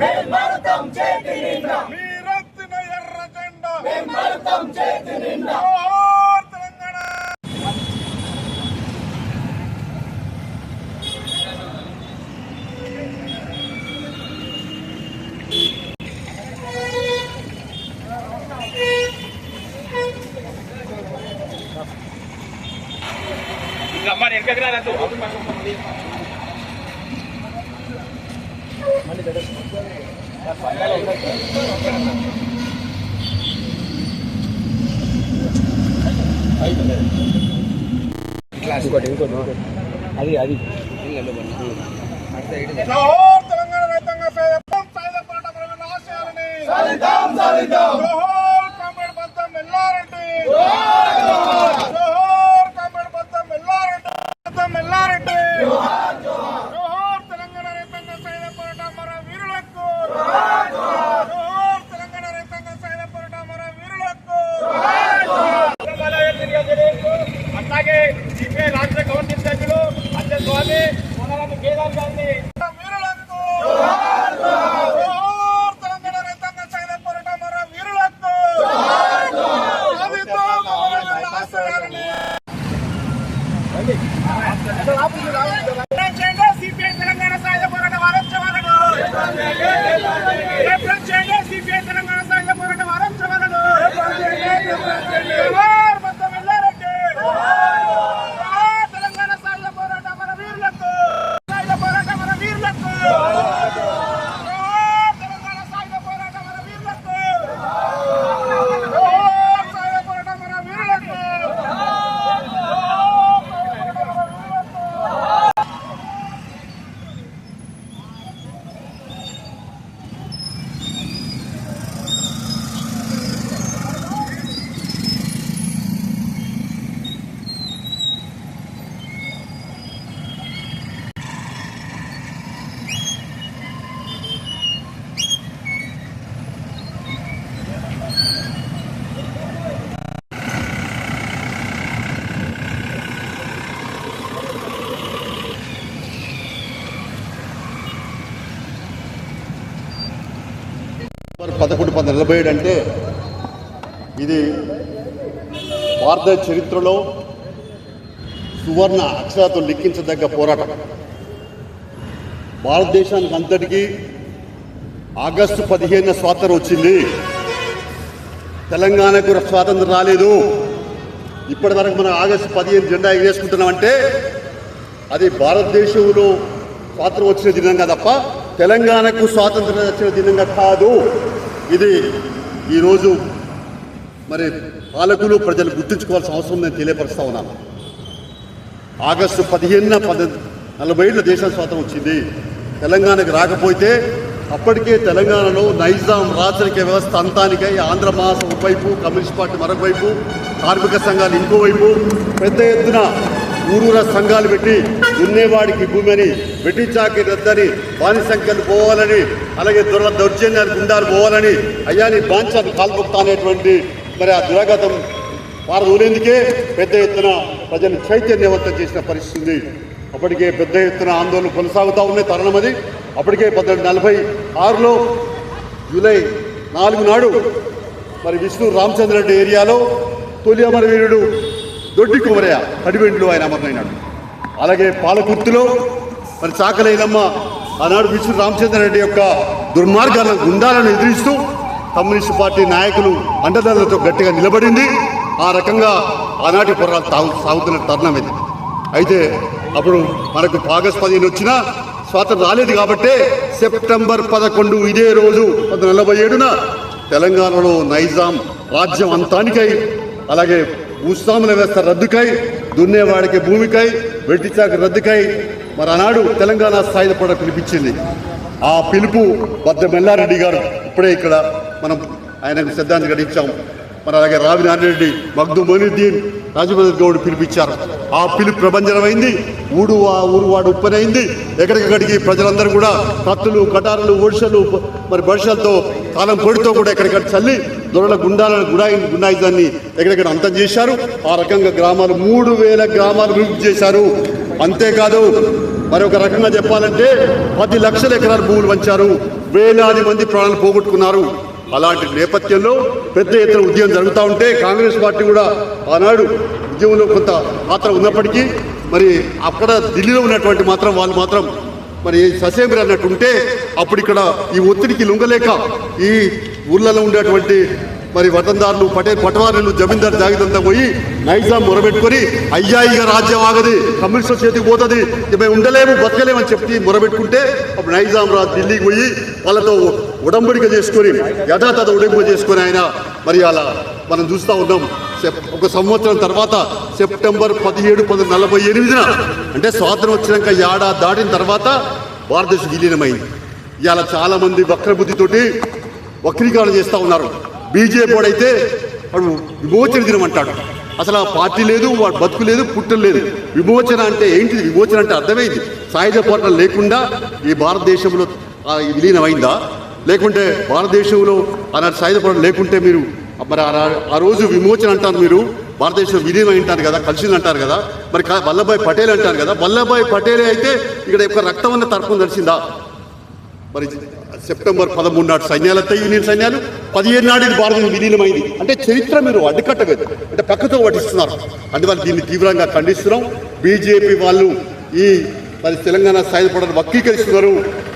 మేల్మరుతం చేతి నిండా. మీరెత్తిన ఎర్ర జెండా మేల్మరుతం చేతి నిండా. జోహార్ తెలంగాణ జోహార్ తెలంగాణ రైతాంగ సాయుధం పోరాట ఆశయాలని సాధిద్దాం సాధిద్దాం జోహార్ కామ్రేడ్ బద్దం ఎల్లారెడ్డి జోహార్ కామ్రేడ్ బద్దం ఎల్లారెడ్డి బద్దం ఎల్లారెడ్డి జోహార్ తెలంగాణ రైతాంగ సాయుధ పోరాట మన వీరులకు జోహార్ తెలంగాణ రైతాంగ సాయుధ పోరాట మన వీరులకు అట్లాగే సిపిఐ రాష్ట్ర కమిటీ సభ్యులు అధ్యక్ష స్వామి పోలవరం కేదార్ గారిని వీరులకు జోహార్ తెలంగాణ రైతాంగ సాయుధ పోరాట మన వీరులకు సాధిద్దాం మన ఆశయాలని చేయండి సిపిఐ తెలంగాణ సాయుధ పోరాట వారోత్సవాలను ఏప్రిల్ చేయండి సిపిఐ తెలంగాణ సాయుధ పోరాట వారోత్సవాలను జోహార్ మొత్తం ఎల్లారెడ్డి జోహార్ తెలంగాణ సాయుధ పోరాట మన వీరులకు సాయుధ పోరాట మన వీరులకు జోహార్ తెలంగాణ సాయుధ పోరాట మన వీరులకు జోహార్ సాయుధ పోరాట మన వీరులకు మరి పదకొండు పది నలభై ఏడు అంటే ఇది భారత చరిత్రలో సువర్ణ అక్షరాతో లిఖించదగ్గ పోరాటం. భారతదేశానికి అంతటికీ ఆగస్టు పదిహేను స్వాతంత్రం వచ్చింది. తెలంగాణకు స్వాతంత్రం రాలేదు. ఇప్పటి వరకు మనం ఆగస్టు పదిహేను జెండా వేసుకుంటున్నామంటే అది భారతదేశంలో స్వాతంత్రం వచ్చిన దినంగా తప్ప తెలంగాణకు స్వాతంత్రం వచ్చిన దినంగా కాదు. ఇది ఈరోజు మరి పాలకులు ప్రజలు గుర్తుంచుకోవాల్సిన అవసరం నేను తెలియపరుస్తా ఉన్నాను. ఆగస్టు పదిహేనున పద నలభై ఏళ్ళ దేశం స్వాతంత్రం వచ్చింది. తెలంగాణకు రాకపోతే అప్పటికే తెలంగాణలో నైజాం రాచరిక వ్యవస్థ అంతానికై ఆంధ్ర మహాసభ ఒకవైపు కమ్యూనిస్ట్ పార్టీ మరొకవైపు కార్మిక సంఘాలు ఇంకోవైపు పెద్ద ఎత్తున ఊరూర సంఘాలు పెట్టి దున్నేవాడికి భూమి అని వెట్టి చాకి రద్దని బాని సంఖ్యలు పోవాలని అలాగే దుర దౌర్జన్యాలు గుండాలు పోవాలని అయ్యాని బాంచాన్ని కాల్పొక్తా అనేటువంటి మరి ఆ దురాగతం పారదూలేందుకే పెద్ద ఎత్తున ప్రజలు చైతన్యవంతం చేసిన పరిస్థితి. ఉంది అప్పటికే పెద్ద ఎత్తున ఆందోళన కొనసాగుతూ ఉన్నాయి తరుణం అది. అప్పటికే పద్దెనిమిది నలభై ఆరులో జూలై నాలుగు నాడు మరి విష్ణు రామచంద్రరెడ్డి ఏరియాలో తొలి అమరవీరుడు దొడ్డి కుమరయ్య కడివెండ్లు ఆయన అమరనైనాడు అలాగే పాలకుర్తిలో మరి చాకలైనమ్మ ఆనాడు విష్ణు రామచంద్రరెడ్డి యొక్క దుర్మార్గాలను గుండాలను ఎదిరిస్తూ కమ్యూనిస్ట్ పార్టీ నాయకులు అండదండలతో గట్టిగా నిలబడింది. ఆ రకంగా ఆనాటి పోరాలు తాగు సాగుతున్న తరుణం ఇది. అయితే అప్పుడు మనకు ఆగస్ట్ పదిహేను వచ్చినా స్వాతంత్రం రాలేదు కాబట్టే సెప్టెంబర్ పదకొండు ఇదే రోజు పంతొమ్మిది నలభై ఏడున తెలంగాణలో నైజాం రాజ్యం అంతానికై అలాగే భూస్వాముల వ్యవస్థ రద్దుకై దున్నేవాడికి భూమికై వెట్టిచాక రద్దుకై మరి ఆనాడు తెలంగాణ స్థాయిలో కూడా పిలిపించింది. ఆ పిలుపు బద్ద మెల్లారెడ్డి గారు. ఇప్పుడే ఇక్కడ మనం ఆయనకు శ్రద్ధాంజలి గడించాము మరి అలాగే రావి నారాయణరెడ్డి మగ్దు మొయినుద్దీన్ రాజభద్ర గౌడ్ పిలిపించారు. ఆ పిలుపు ప్రభంజనమైంది. ఊడు ఆ ఊరు వాడు ఉప్పనైంది. ఎక్కడికక్కడికి ప్రజలందరూ కూడా కత్తులు కటారులు ఒడిసెలు మరి బడిసలతో కాలం పొడితో కూడా ఎక్కడికక్కడ చల్లి దొరల గుండాలను గుడాయి గుండాయిజాన్ని ఎక్కడెక్కడ అంతం చేశారు. ఆ రకంగా గ్రామాలు మూడు వేల గ్రామాలు అభివృద్ధి చేశారు. అంతేకాదు మరి ఒక రకంగా చెప్పాలంటే పది లక్షల ఎకరాల భూములు పంచారు వేలాది మంది ప్రాణాలు పోగొట్టుకున్నారు. అలాంటి నేపథ్యంలో పెద్ద ఎత్తున ఉద్యమం జరుగుతూ ఉంటే కాంగ్రెస్ పార్టీ కూడా ఆనాడు ఉద్యమంలో కొంత పాత్ర ఉన్నప్పటికీ మరి అక్కడ ఢిల్లీలో ఉన్నటువంటి మాత్రం వాళ్ళు మాత్రం మరి ససేమిరి అన్నట్టు ఉంటే అప్పుడు ఇక్కడ ఈ ఒత్తిడికి లొంగలేక ఈ ఊళ్ళలో ఉండేటువంటి మరి వతందారులు పటే పటవారులు జమీందారు జాగితంతా పోయి నైజాం మొరబెట్టుకొని అయ్యా ఇక రాజ్యం ఆగది కమ్యూనిస్టుల చేతికి పోతుంది మేము ఉండలేము బతకలేము అని చెప్పి మొరబెట్టుకుంటే అప్పుడు నైజాం రాజు ఢిల్లీకి పోయి వాళ్ళతో ఉడంబడిక చేసుకొని యథాతథ ఉడంబడిక చేసుకొని ఆయన మరి అలా మనం చూస్తూ ఉన్నాం. సెప్- ఒక సంవత్సరం తర్వాత సెప్టెంబర్ పదిహేడు పంతొమ్మిది నలభై ఎనిమిదిన అంటే స్వాతంత్రం వచ్చినాక ఏడాది దాటిన తర్వాత భారతదేశం విలీనమైంది. ఇవాళ చాలామంది వక్రబుద్ధితోటి వక్రీకరణ చేస్తూ ఉన్నారు. బీజేపీ వాడైతే వాడు విమోచన దినం అంటాడు. అసలు ఆ పార్టీ లేదు వాడు బతుకు లేదు పుట్టలు లేదు. విమోచన అంటే ఏంటిది? విమోచన అంటే అర్థమైంది. సాయుధ పోరాటం లేకుండా ఈ భారతదేశంలో విలీనమైందా? లేకుంటే భారతదేశంలో అలాంటి సాయుధ పోరాటం లేకుంటే మీరు మరి ఆ ఆ రోజు విమోచన అంటారు మీరు. భారతదేశం విలీనం అంటారు కదా కలిసింది అంటారు కదా. మరి వల్లభాయ్ పటేల్ అంటారు కదా. వల్లభాయ్ పటేలే అయితే ఇక్కడ యొక్క రక్తం అన్న తర్పం తెలిసిందా? మరి సెప్టెంబర్ పదమూడు నాడు సైన్యాలు వస్తాయి యూనియన్ సైన్యాలు. పదిహేను నాడు ఇది భారతదేశం విలీనమైంది. అంటే చరిత్ర మీరు అడ్డుకట్టలేదు అంటే పక్కతో పట్టిస్తున్నారు. అందువల్ల దీన్ని తీవ్రంగా ఖండిస్తున్నాం. బీజేపీ వాళ్ళు ఈ మరి తెలంగాణ సాయుధపడని వక్రీకరిస్తున్నారు.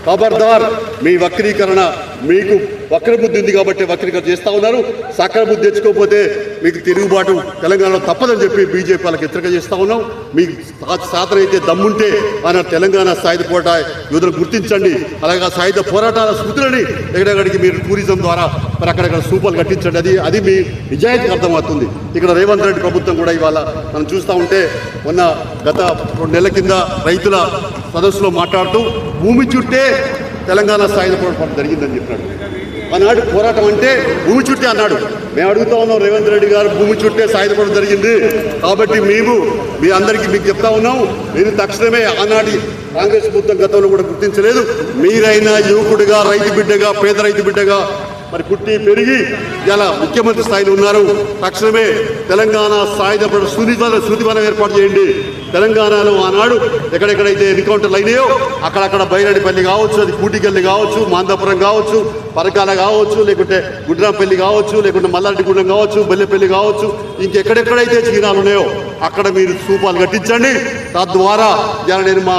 ఖబర్దార్ మీ వక్రీకరణ మీకు వక్రబుద్ధి ఉంది కాబట్టి వక్రీకరణ చేస్తూ ఉన్నారు. సకల బుద్ధి తెచ్చుకోకపోతే మీకు తిరుగుబాటు తెలంగాణలో తప్పదని చెప్పి బీజేపీ వాళ్ళకి హెచ్చరిక చేస్తూ ఉన్నాం. మీకు సాధన అయితే దమ్ముంటే ఆయన తెలంగాణ సాయుధ పోరాట యోధులు గుర్తించండి. అలాగే ఆ సాయుధ పోరాటాల స్మృతులని ఎక్కడెక్కడికి మీరు టూరిజం ద్వారా మరి అక్కడక్కడ సూపర్లు కట్టించండి. అది అది మీ నిజాయితీకి అర్థమవుతుంది. ఇక్కడ రేవంత్ రెడ్డి ప్రభుత్వం కూడా ఇవాళ మనం చూస్తూ ఉంటే మొన్న గత రెండు నెలల కింద రైతుల సదస్సులో మాట్లాడుతూ భూమి చుట్టే తెలంగాణ సాయుధ పోరాటం జరిగిందని చెప్పినాడు. ఆనాడు పోరాటం అంటే భూమి చుట్టే అన్నాడు. మేము అడుగుతా ఉన్నాం రేవంత్ రెడ్డి గారు భూమి చుట్టే సాయుధపడడం జరిగింది. కాబట్టి మేము మీ అందరికీ మీకు చెప్తా ఉన్నాం. మీరు తక్షణమే ఆనాటి కాంగ్రెస్ ప్రభుత్వం గతంలో కూడా గుర్తించలేదు. మీరైనా యువకుడిగా రైతు బిడ్డగా పేద రైతు బిడ్డగా మరి పుట్టి పెరిగి ఇలా ముఖ్యమంత్రి స్థాయిలో ఉన్నారు. తక్షణమే తెలంగాణ సాయుధపడ సునివన శృతివనం ఏర్పాటు చేయండి. తెలంగాణలో ఆనాడు ఎక్కడెక్కడైతే ఎన్కౌంటర్లు అయినాయో అక్కడక్కడ బైరాడిపల్లి కావచ్చు అది కూటికల్లి కావచ్చు మాందాపురం కావచ్చు పరకాల కావచ్చు లేకుంటే గుడ్రాంపల్లి కావచ్చు లేకుంటే మల్లారెడ్డిగూడెం కావచ్చు బల్లెపల్లి కావచ్చు ఇంకెక్కడెక్కడైతే చీనాలు ఉన్నాయో అక్కడ మీరు స్థూపాలు కట్టించండి. తద్వారా ఇలా నేను మా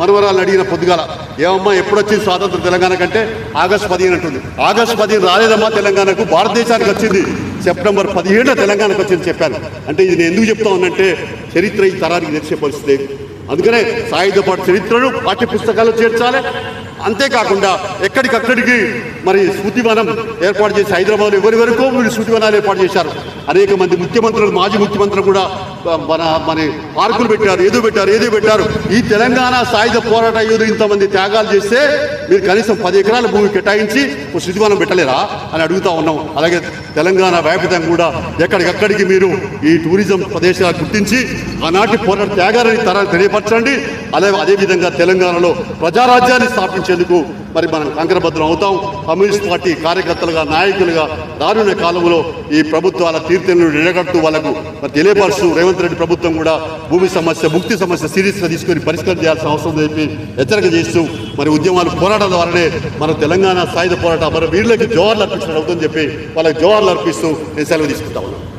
మనవరాలను అడిగిన పొద్దుగాల ఏమమ్మా ఎప్పుడొచ్చింది స్వాతంత్రం తెలంగాణ కంటే? ఆగస్టు పదిహేను అంటుంది. ఆగస్టు పదిహేను రాలేదమ్మా తెలంగాణకు భారతదేశానికి వచ్చింది. సెప్టెంబర్ పదిహేడున తెలంగాణకు వచ్చింది చెప్పాను. అంటే ఇది నేను ఎందుకు చెప్తా ఉన్నంటే చరిత్ర ఈ తరానికి తెలిసే పరిస్థితి అందుకనే సాయుధ పాటు చరిత్రను పాఠ్య పుస్తకాల్లో చేర్చాలి. అంతేకాకుండా ఎక్కడికక్కడికి మరి శృతివనం ఏర్పాటు చేసి హైదరాబాద్ ఎవరి వరకు మీరు శృతివనాలు ఏర్పాటు చేశారు? అనేక మంది ముఖ్యమంత్రులు మాజీ ముఖ్యమంత్రులు కూడా మన మన పార్కులు పెట్టారు ఏదో పెట్టారు ఏదో పెట్టారు. ఈ తెలంగాణ సాయుధ పోరాట యోధులు ఇంతమంది త్యాగాలు చేస్తే మీరు కనీసం పది ఎకరాల భూమి కేటాయించి ఒక శృతివనం పెట్టలేరా అని అడుగుతా ఉన్నాం. అలాగే తెలంగాణ వ్యాపితం కూడా ఎక్కడికక్కడికి మీరు ఈ టూరిజం ప్రదేశాలు గుర్తించి ఆనాటి పోరాట త్యాగాలని తరాలు తెలియపరచండి. అలాగే అదేవిధంగా తెలంగాణలో ప్రజారాజ్యాన్ని స్థాపించేందుకు మరి మనం కంకరభద్రం అవుతాం. కమ్యూనిస్ట్ పార్టీ కార్యకర్తలుగా నాయకులుగా రానున్న కాలంలో ఈ ప్రభుత్వాల తీర్థను నిలగట్టు వాళ్ళకు మరి తెలియపరుస్తూ రేవంత్ రెడ్డి ప్రభుత్వం కూడా భూమి సమస్య ముక్తి సమస్య సీరియస్గా తీసుకొని పరిష్కారం చేయాల్సిన అవసరం చెప్పి హెచ్చరిక చేస్తూ మరి ఉద్యమాలు పోరాటాల ద్వారానే మన తెలంగాణ సాయుధ పోరాటం మరి వీళ్ళకి జోహార్లు అర్పించడం అవుతుందని చెప్పి వాళ్ళకి జోహార్లు అర్పిస్తూ నేను సెలవు తీసుకుంటా ఉన్నాను.